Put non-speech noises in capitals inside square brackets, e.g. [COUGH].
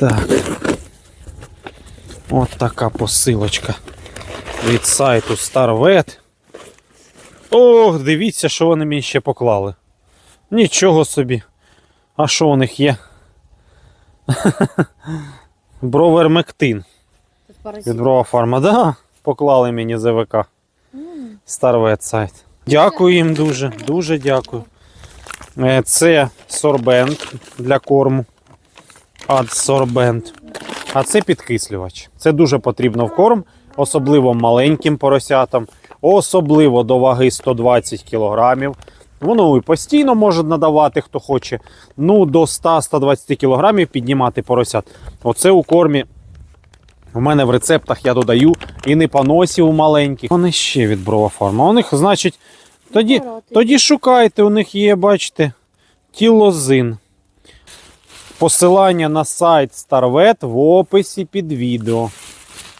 Так. От така посилочка від сайту StarVet. Ох, дивіться, що вони мені ще поклали. Нічого собі. А що у них є? [LAUGHS] Бровермектин від Брова Фарма. Да, поклали мені ЗВК. StarVet сайт. Дякую їм дуже, дуже дякую. Е, Це сорбент для корму. Адсорбент. А це підкислювач. Це дуже потрібно в корм, особливо маленьким поросятам, особливо до ваги 120 кг. Воно і постійно може надавати, хто хоче. Ну, до 100-120 кг піднімати поросят. Оце у кормі. У мене в рецептах я додаю і не поносів маленьких. Вони ще від бровофарма. У них, значить, тоді, тоді шукайте, у них є, бачите, тілозин. Посилання на сайт StarVet в описі під відео.